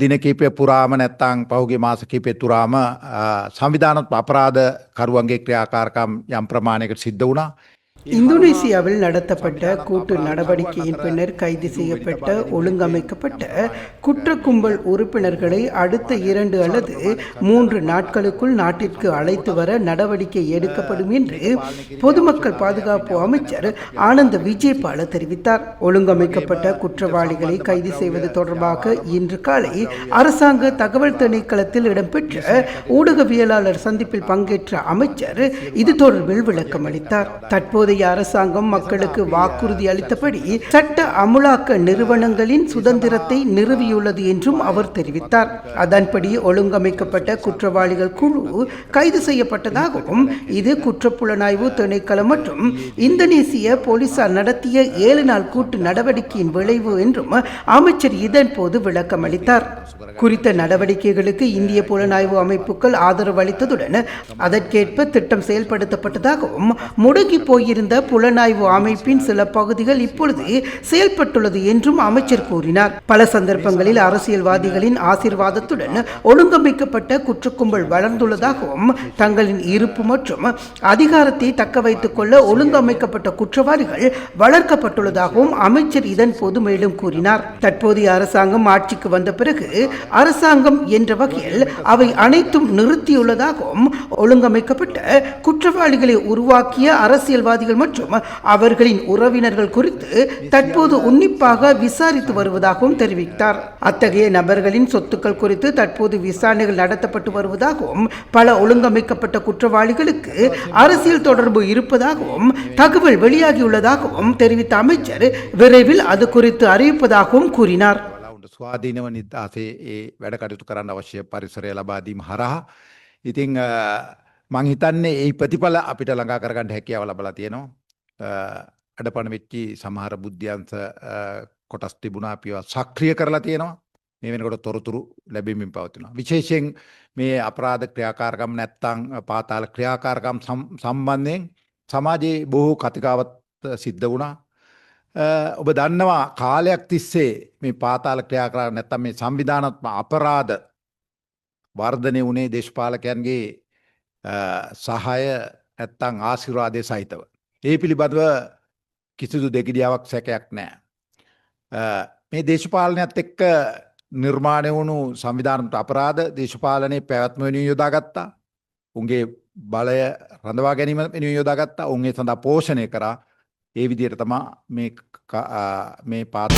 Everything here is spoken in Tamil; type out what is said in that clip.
දින කීපය පුරාම නැත්තං පහුගේ මාස කීපය තුරාම සංවිධානත් අපරාධ කරුවන්ගේ ක්‍රියාකාරකම් යම් ප්‍රමාණයකට සිද්ධ වුණා. இந்தோனேசியாவில் நடத்தப்பட்ட கூட்டு நடவடிக்கையின் பின்னர் கைது செய்யப்பட்ட ஒழுங்கமைக்கப்பட்ட குற்ற கும்பல் உறுப்பினர்களை அடுத்த இரண்டு அல்லது மூன்று நாட்களுக்குள் நாட்டிற்கு அழைத்து வர நடவடிக்கை எடுக்கப்படும் என்று பொதுமக்கள் பாதுகாப்பு அமைச்சர் ஆனந்த விஜயபால தெரிவித்தார். ஒழுங்கமைக்கப்பட்ட குற்றவாளிகளை கைது செய்வது தொடர்பாக இன்று காலை அரசாங்க தகவல் திணைக்களத்தில் இடம்பெற்ற ஊடகவியலாளர் சந்திப்பில் பங்கேற்ற அமைச்சர் இது தொடர்பில் விளக்கம் அளித்தார். தற்போதைய அரசாங்கம் மக்களுக்கு வாக்குறுதி அளித்தபடி சட்ட அமுலாக்க நிறுவனங்களின் சுதந்திரத்தை நிறுவியுள்ளது என்றும் அவர் தெரிவித்தார். அதன்படி ஒழுங்கமைக்கப்பட்ட குற்றவாளிகள் குழு கைது செய்யப்பட்டதாகவும் இது குற்றப்புலனாய்வு திணைக்களம் மற்றும் இந்தோனேசிய போலீசார் நடத்திய ஏழு நாள் கூட்டு நடவடிக்கையின் விளைவு என்றும் அமைச்சர் இதன் போது விளக்கம் அளித்தார். குறித்த நடவடிக்கைகளுக்கு இந்திய புலனாய்வு அமைப்புகள் ஆதரவு அளித்ததுடன் அதற்கேற்ப திட்டம் செயல்படுத்தப்பட்டதாகவும் முடங்கி போயிருந்த இருந்த புலனாய்வு அமைப்பின் சில பகுதிகள் இப்பொழுது செயல்பட்டுள்ளது என்றும் அமைச்சர் கூறினார். பல சந்தர்ப்பங்களில் அரசியல்வாதிகளின் ஆசிர்வாதத்துடன் ஒழுங்கமைக்கப்பட்ட குற்றக்கும்பல் வளர்ந்துள்ளதாகவும் தங்களின் இருப்பு மற்றும் அதிகாரத்தை தக்க வைத்துக் கொள்ள ஒழுங்கமைக்கப்பட்ட குற்றவாளிகள் வளர்க்கப்பட்டுள்ளதாகவும் அமைச்சர் இதன் போது மேலும் கூறினார். தற்போதைய அரசாங்கம் ஆட்சிக்கு வந்த பிறகு அரசாங்கம் என்ற வகையில் அவை அனைத்தும் நிறுத்தியுள்ளதாகவும் ஒழுங்கமைக்கப்பட்ட குற்றவாளிகளை உருவாக்கிய அரசியல்வாதிகள் மற்றும் அவர்களின் உறவினர்கள் குறித்து தற்போது உன்னிப்பாக விசாரித்து வருவதாகவும் தெரிவித்தார் அத்தகைய நபர்களின் சொத்துக்கள் குறித்து தற்போது விசாரணைகள் நடத்தப்பட்டு வருவதாகவும் பல ஒழுங்கமைக்கப்பட்ட குற்றவாளிகளுக்கு அரசியல் தொடர்பு இருப்பதாகவும் தகவல் வெளியாகியுள்ளதாகவும் தெரிவித்த அமைச்சர் விரைவில் அது குறித்து அறிவிப்பதாகவும் கூறினார் ලවුන්ට ස්වාධීනව නිදහසේ ඒ වැඩ කටයුතු කරන්න අවශ්‍ය පරිසරය ලබාදීම හරහා. ඉතිං මං හිතන්නේ ඒ ප්‍රතිඵල අපිට ළඟා කරගන්න හැකියාව ලබලා තියෙනවා. අඩපන වෙච්චි සමහර බුද්ධ්‍යන්ස කොටස් තිබුණා අපිව සක්‍රිය කරලා තියෙනවා. මේ වෙනකොට තොරතුරු ලැබීමින් පවතිනවා. විශේෂයෙන් මේ අපරාධ ක්‍රියාකාරකම් නැත්තං පාතාල ක්‍රියාකාරකම් සම්- සම්බන්ධයෙන් සමාජයේ බොහෝ කතිකාවත් සිද්ධ වුණා. අ, ඔබ දන්නවා කාලයක් තිස්සේ මේ පාතාල ක්‍රියාකාර නැත්තම් මේ සංවිධානත්ම අපරාධ වර්ධනය වුණේ දේශපාලකයන්ගේ අ, සහය නැත්තං ආශිර්වාදය සහිතව. ඒ පිළිබඳව කිසිදු දෙකිඩියාවක් සැකයක් නෑ. අ, මේ දේශපාලනයත් එක්ක නිර්මාණය වුණු සංවිධානට අපරාධ දේශපාලනය පැවැත්මවෙන යොදාගත්තා. උන්ගේ බලය රඳවා ගැනීම වෙනුවෙන් යොදාගත්තා උන්ගේ සඳහා පෝෂණය කරා ඒ විදිහට තමා මේ ක- අ, මේ පාත